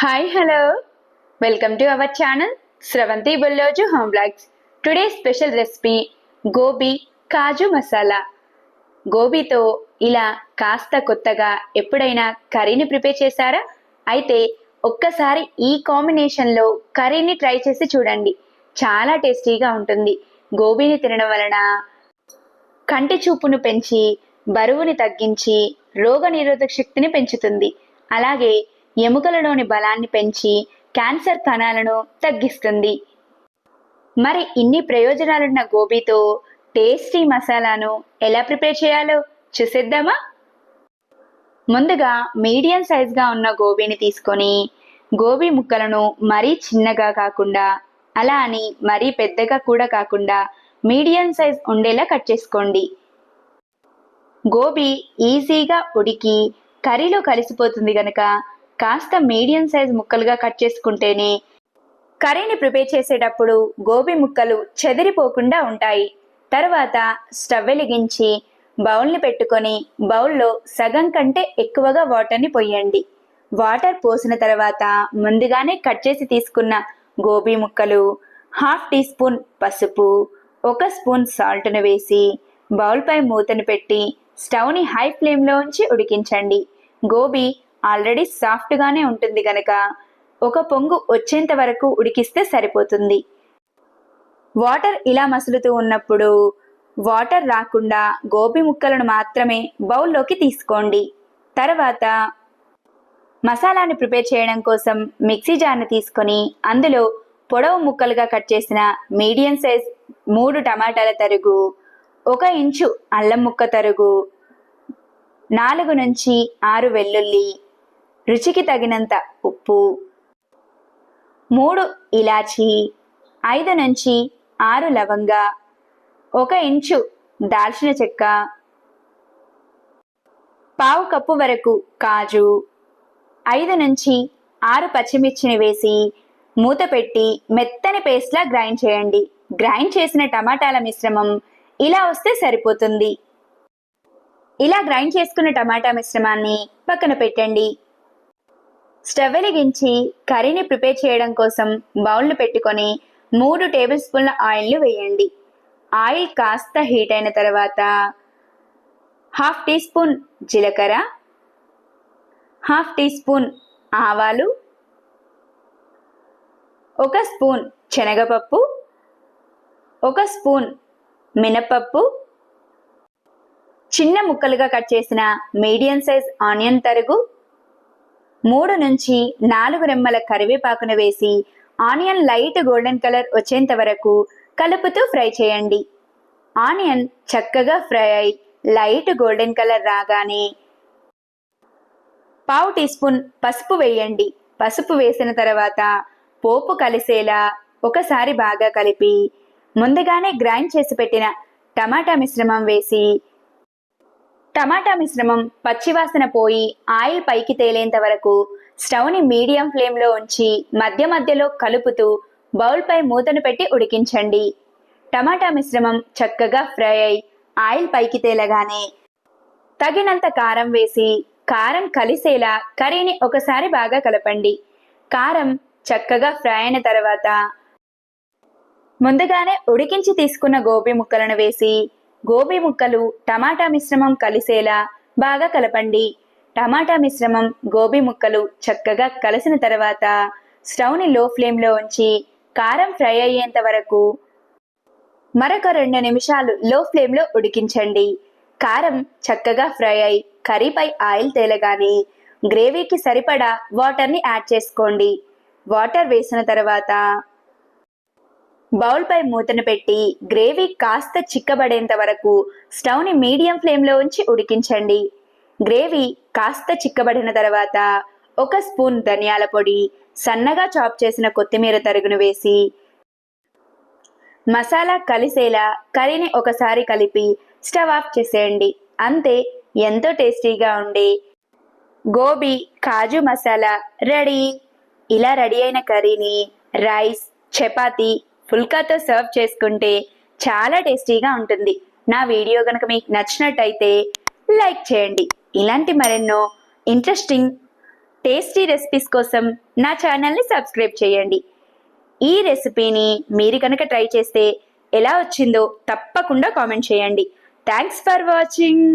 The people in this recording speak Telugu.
Hi hello welcome to our channel Sravanthi Bulloju home blogs today special recipe gobi kaju masala గోబీతో ఇలా కాస్త కొత్తగా ఎప్పుడైనా కర్రీని ప్రిపేర్ చేశారా? అయితే ఒక్కసారి ఈ కాంబినేషన్లో కర్రీని ట్రై చేసి చూడండి. చాలా టేస్టీగా ఉంటుంది. గోబీని తినడం వలన కంటి చూపును పెంచి బరువుని తగ్గించి రోగ నిరోధక శక్తిని పెంచుతుంది. అలాగే ఎముకలలోని బలాన్ని పెంచి క్యాన్సర్ కణాలను తగ్గిస్తుంది. మరి ఇన్ని ప్రయోజనాలున్న గోబీతో టేస్టీ మసాలాను ఎలా ప్రిపేర్ చేయాలో చూసేద్దామా? ముందుగా మీడియం సైజ్గా ఉన్న గోబీని తీసుకొని గోబీ ముక్కలను మరీ చిన్నగా కాకుండా అలా అని మరీ పెద్దగా కూడా కాకుండా మీడియం సైజ్ ఉండేలా కట్ చేసుకోండి. గోబీ ఈజీగా ఉడికి కర్రీలో కలిసిపోతుంది గనక కాస్త మీడియం సైజ్ ముక్కలుగా కట్ చేసుకుంటేనే కర్రీని ప్రిపేర్ చేసేటప్పుడు గోబీ ముక్కలు చెదిరిపోకుండా ఉంటాయి. తర్వాత స్టవ్ వెలిగించి బౌల్ని పెట్టుకొని బౌల్లో సగం కంటే ఎక్కువగా వాటర్ని పొయ్యండి వాటర్ పోసిన తర్వాత ముందుగానే కట్ చేసి తీసుకున్న గోబీ ముక్కలు హాఫ్ టీ స్పూన్ పసుపు ఒక స్పూన్ సాల్ట్ను వేసి బౌల్పై మూతను పెట్టి స్టవ్ని హై ఫ్లేమ్లో ఉంచి ఉడికించండి. గోబీ ఆల్రెడీ సాఫ్ట్గానే ఉంటుంది కనుక ఒక పొంగు వచ్చేంత వరకు ఉడికిస్తే సరిపోతుంది. వాటర్ ఇలా మసులుతూ ఉన్నప్పుడు వాటర్ రాకుండా గోబీ ముక్కలను మాత్రమే బౌల్లోకి తీసుకోండి. తర్వాత మసాలాని ప్రిపేర్ చేయడం కోసం మిక్సీ జార్ని తీసుకొని అందులో పొడవు ముక్కలుగా కట్ చేసిన మీడియం సైజ్ మూడు టమాటాల తరుగు ఒక ఇంచు అల్లం ముక్క తరుగు నాలుగు నుంచి ఆరు వెల్లుల్లి రుచికి తగినంత ఉప్పు మూడు ఇలాచి ఐదు నుంచి ఆరు లవంగ ఒక ఇంచు దాల్చిన చెక్క పావు కప్పు వరకు కాజు ఐదు నుంచి ఆరు పచ్చిమిర్చిని వేసి మూత పెట్టి మెత్తని పేస్ట్లా గ్రైండ్ చేయండి. గ్రైండ్ చేసిన టమాటాల మిశ్రమం ఇలా వస్తే సరిపోతుంది. ఇలా గ్రైండ్ చేసుకున్న టమాటా మిశ్రమాన్ని పక్కన పెట్టండి. స్టవ్ వెలిగించి కర్రీని ప్రిపేర్ చేయడం కోసం బౌల్ను పెట్టుకొని మూడు టేబుల్ స్పూన్ల ఆయిల్ను వేయండి. ఆయిల్ కాస్త హీట్ అయిన తర్వాత హాఫ్ టీ స్పూన్ జీలకర్ర హాఫ్ టీ స్పూన్ ఆవాలు ఒక స్పూన్ శనగపప్పు ఒక స్పూన్ మినపప్పు చిన్న ముక్కలుగా కట్ చేసిన మీడియం సైజ్ ఆనియన్ తరుగు మూడు నుంచి నాలుగు రెమ్మల కరివేపాకును వేసి ఆనియన్ లైట్ గోల్డెన్ కలర్ వచ్చేంత వరకు కలుపుతూ ఫ్రై చేయండి. ఆనియన్ చక్కగా ఫ్రై అయి లైట్ గోల్డెన్ కలర్ రాగానే పావు టీ స్పూన్ పసుపు వేయండి. పసుపు వేసిన తర్వాత పోపు కలిసేలా ఒకసారి బాగా కలిపి ముందుగానే గ్రైండ్ చేసి పెట్టిన టమాటా మిశ్రమం వేసి టమాటా మిశ్రమం పచ్చివాసన పోయి ఆయిల్ పైకి తేలేంత వరకు స్టవ్ని మీడియం ఫ్లేమ్లో ఉంచి మధ్య మధ్యలో కలుపుతూ బౌల్పై మూతను పెట్టి ఉడికించండి. టమాటా మిశ్రమం చక్కగా ఫ్రై అయి ఆయిల్ పైకి తేలగానే తగినంత కారం వేసి కారం కలిసేలా కర్రీని ఒకసారి బాగా కలపండి. కారం చక్కగా ఫ్రై అయిన తర్వాత ముందుగానే ఉడికించి తీసుకున్న గోబీ ముక్కలను వేసి గోబీ ముక్కలు టమాటా మిశ్రమం కలిసేలా బాగా కలపండి. టమాటా మిశ్రమం గోబీ ముక్కలు చక్కగా కలిసిన తర్వాత స్టవ్ని లో ఫ్లేమ్లో ఉంచి కారం ఫ్రై అయ్యేంత వరకు మరొక రెండు నిమిషాలు లో ఫ్లేమ్లో ఉడికించండి. కారం చక్కగా ఫ్రై అయి కర్రీపై ఆయిల్ తేలగానే గ్రేవీకి సరిపడా వాటర్ని యాడ్ చేసుకోండి. వాటర్ వేసిన తర్వాత బౌల్పై మూతను పెట్టి గ్రేవీ కాస్త చిక్కబడేంత వరకు స్టవ్ని మీడియం ఫ్లేమ్లో ఉంచి ఉడికించండి. గ్రేవీ కాస్త చిక్కబడిన తర్వాత ఒక స్పూన్ ధనియాల పొడి సన్నగా చాప్ చేసిన కొత్తిమీర తరుగును వేసి మసాలా కలిసేలా కర్రీని ఒకసారి కలిపి స్టవ్ ఆఫ్ చేసేయండి. అంతే ఎంతో టేస్టీగా ఉండే గోబీ కాజు మసాలా రెడీ. ఇలా రెడీ అయిన కర్రీని రైస్ చపాతీ ఫుల్కాతో సర్వ్ చేసుకుంటే చాలా టేస్టీగా ఉంటుంది. నా వీడియో కనుక మీకు నచ్చినట్టయితే లైక్ చేయండి. ఇలాంటి మరెన్నో ఇంట్రెస్టింగ్ టేస్టీ రెసిపీస్ కోసం నా ఛానల్ని సబ్స్క్రైబ్ చేయండి. ఈ రెసిపీని మీరు కనుక ట్రై చేస్తే ఎలా వచ్చిందో తప్పకుండా కామెంట్ చేయండి. Thanks for watching.